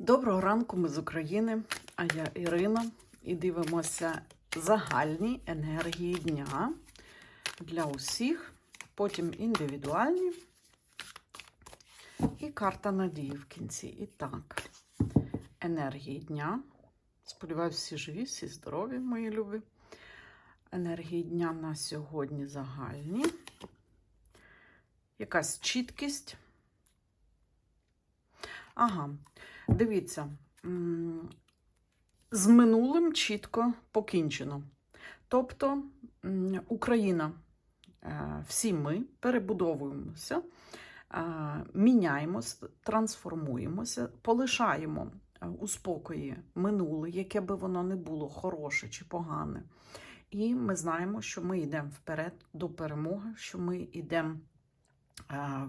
Доброго ранку, ми з України, а я Ірина, і дивимося загальні енергії дня для усіх, потім індивідуальні і карта надії в кінці. І так, енергії дня. Сподіваюсь, всі живі, всі здорові, мої любі. Енергії дня на сьогодні загальні. Якась чіткість. Ага, дивіться, з минулим чітко покінчено. Тобто Україна, е, всі ми перебудовуємося, е, міняємося, трансформуємося, полишаємо е, у спокої минуле, яке би воно не було, хороше чи погане. І ми знаємо, що ми йдемо вперед до перемоги, що ми йдемо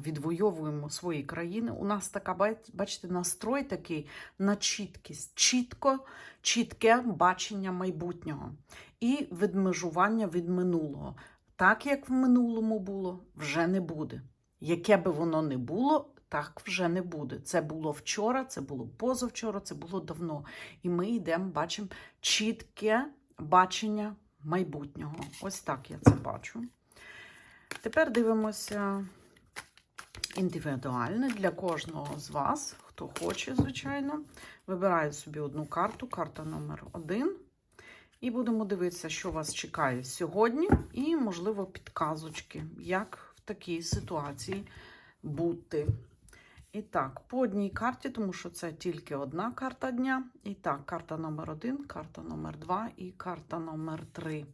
відвоюємо свої країни. У нас така, бачите, настрой такий на чіткість, чітко, чітке бачення майбутнього і відмежування від минулого. Так, як в минулому було, вже не буде. Яке би воно не було, так вже не буде. Це було вчора, це було позавчора, це було давно. І ми йдемо, бачимо чітке бачення майбутнього. Ось так я це бачу. Тепер дивимося індивідуальне для кожного з вас, хто хоче, звичайно. Вибираю собі одну карту, карта номер один. І будемо дивитися, що вас чекає сьогодні, і, можливо, підказочки, як в такій ситуації бути. І так, по одній карті, тому що це тільки одна карта дня. І так, карта номер один, карта номер два і карта номер три.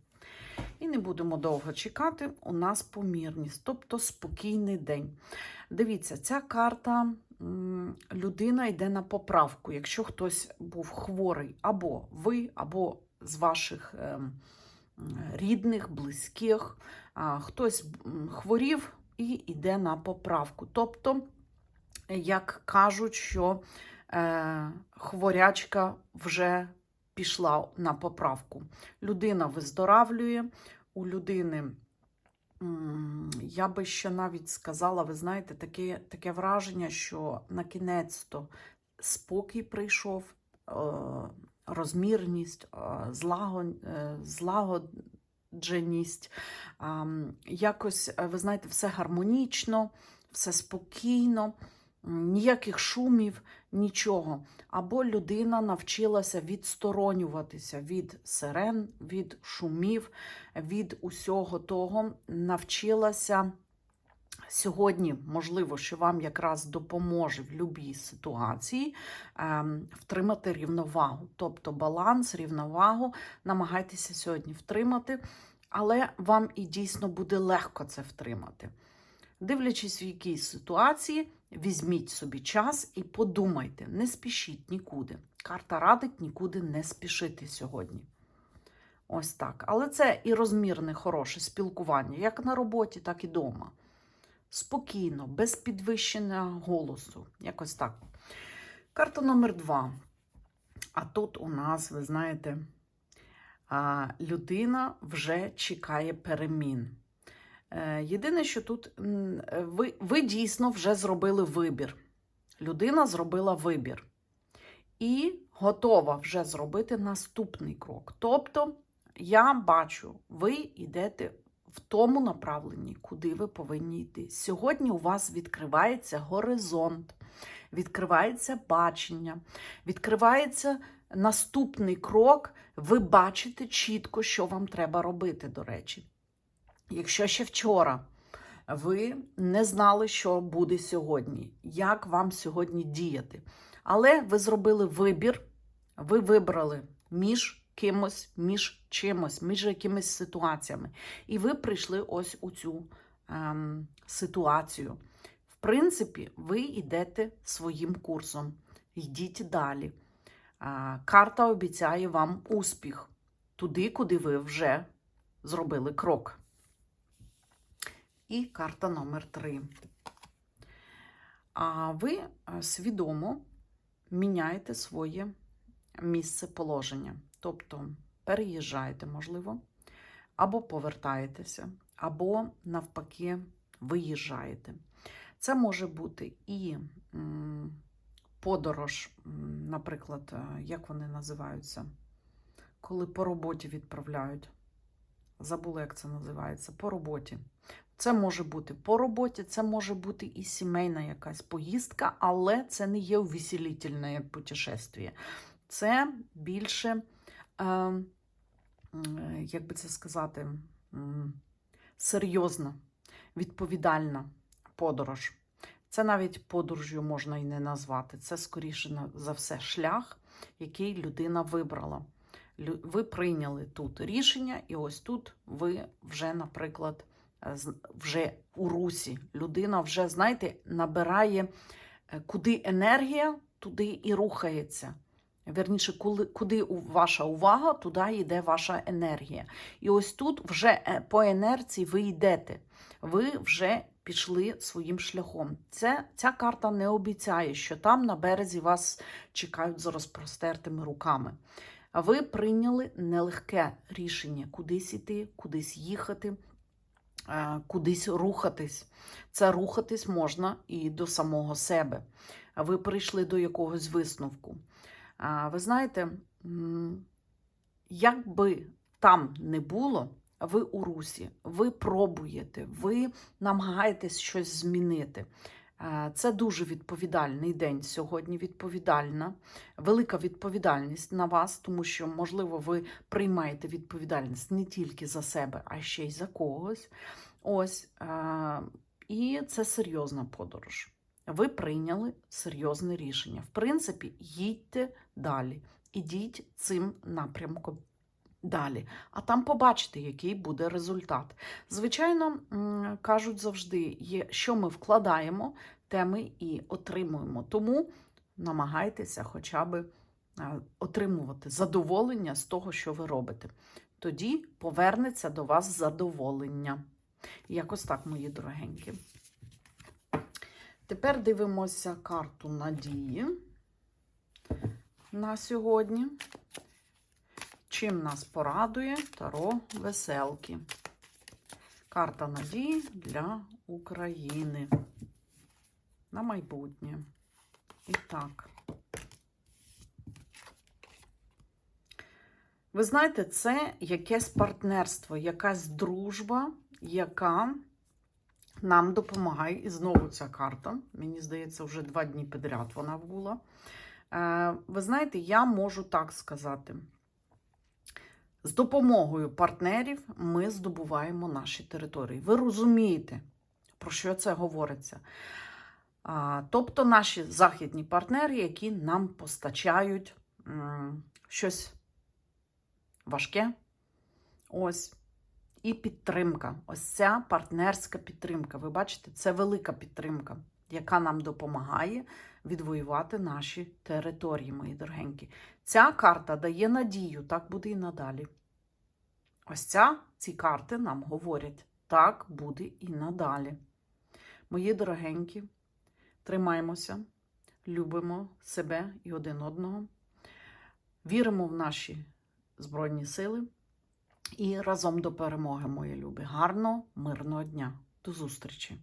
І не будемо довго чекати. У нас помірність, тобто спокійний день. Дивіться, ця карта людина йде на поправку. Якщо хтось був хворий, або ви, або з ваших ем, рідних, близьких, хтось хворів і йде на поправку. Тобто, як кажуть, що е, хворячка вже пішла на поправку. Людина виздоравлює, у людини, я би ще навіть сказала, ви знаєте, таке, таке враження, що на кінець-то спокій прийшов, е, розмірність, е, е, злагодженість. Якось, ви знаєте, все гармонічно, все спокійно, ніяких шумів, нічого. Або людина навчилася відсторонюватися від сирен, від шумів, від усього того, навчилася сьогодні, можливо, що вам якраз допоможе в будь-якій ситуації ем, втримати рівновагу. Тобто баланс, рівновагу намагайтеся сьогодні втримати, але вам і дійсно буде легко це втримати. Дивлячись, в якій ситуації, візьміть собі час і подумайте, не спішіть нікуди. Карта радить нікуди не спішити сьогодні. Ось так. Але це і розмірне, хороше спілкування, як на роботі, так і вдома. Спокійно, без підвищення голосу. Якось так. Карта номер два. А тут у нас, ви знаєте, людина вже чекає перемін. Е, Єдине, що тут е, ви, ви дійсно вже зробили вибір. Людина зробила вибір і готова вже зробити наступний крок. Тобто, я бачу, ви йдете в тому направленні, куди ви повинні йти. Сьогодні у вас відкривається горизонт, відкривається бачення, відкривається наступний крок. Ви бачите чітко, що вам треба робити, до речі. Якщо ще вчора ви не знали, що буде сьогодні, як вам сьогодні діяти, але ви зробили вибір, ви вибрали між кимось, між чимось, між якимись ситуаціями, і ви прийшли ось у цю ем, ситуацію. В принципі, ви йдете своїм курсом, йдіть далі. А, карта обіцяє вам успіх туди, куди ви вже зробили крок. І карта номер три. А ви е, свідомо міняєте своє місце положення. Тобто переїжджаєте, можливо, або повертаєтеся, або навпаки виїжджаєте. Це може бути і подорож, наприклад, е, як вони називаються? Коли по роботі відправляють. Забула, як це називається. По роботі. Це може бути по роботі, це може бути і сімейна якась поїздка, але це не є увеселительне путешествие. Це більше, е, як би це сказати, серйозна, відповідальна подорож. Це навіть подорожю можна і не назвати. Це скоріше за все шлях, який людина вибрала. Ви прийняли тут рішення, і ось тут ви вже, наприклад, вже у русі. Людина вже, знаєте, набирає, е, куди енергія, туди і рухається. Верніше, куди ваша увага, туди йде ваша енергія. І ось тут вже е, по інерції ви йдете. Ви вже пішли своїм шляхом. Це, ця карта не обіцяє, що там на березі вас чекають з розпростертими руками. Ви прийняли нелегке рішення кудись іти, кудись їхати, кудись рухатись. Це рухатись можна і до самого себе. Ви прийшли до якогось висновку. Ви знаєте, як би там не було, ви у русі, ви пробуєте, ви намагаєтесь щось змінити. Е, Це дуже відповідальний день сьогодні. Відповідальна, велика відповідальність на вас, тому що, можливо, ви приймаєте відповідальність не тільки за себе, а ще й за когось. Ось. е, І це серйозна подорож. Ви прийняли серйозне рішення. В принципі, їдьте далі. Ідіть цим напрямком далі. А там побачите, який буде результат. Звичайно, кажуть завжди, що ми вкладаємо, те ми і отримуємо. Тому намагайтеся хоча б е, отримувати задоволення з того, що ви робите. Тоді повернеться до вас задоволення. Якось так, мої дорогенькі. Тепер дивимося карту надії на сьогодні. Чим нас порадує Таро веселки? Карта надії для України на майбутнє. І так. Ви знаєте, це якесь партнерство, якась дружба, яка нам допомагає. І знову ця карта. Мені здається, вже два дні підряд вона була. Е, Ви знаєте, я можу так сказати. З допомогою партнерів ми здобуваємо наші території. Ви розумієте, про що це говориться? Тобто наші західні партнери, які нам постачають щось важке. Ось. І підтримка. Ось ця партнерська підтримка. Ви бачите, це велика підтримка, яка нам допомагає відвоювати наші території, мої дорогенькі. Ця карта дає надію, так буде і надалі. Ось ця, ці карти нам говорять, так буде і надалі. Мої дорогенькі, тримаємося, любимо себе і один одного, віримо в наші Збройні сили і разом до перемоги, мої любі. Гарного, мирного дня. До зустрічі!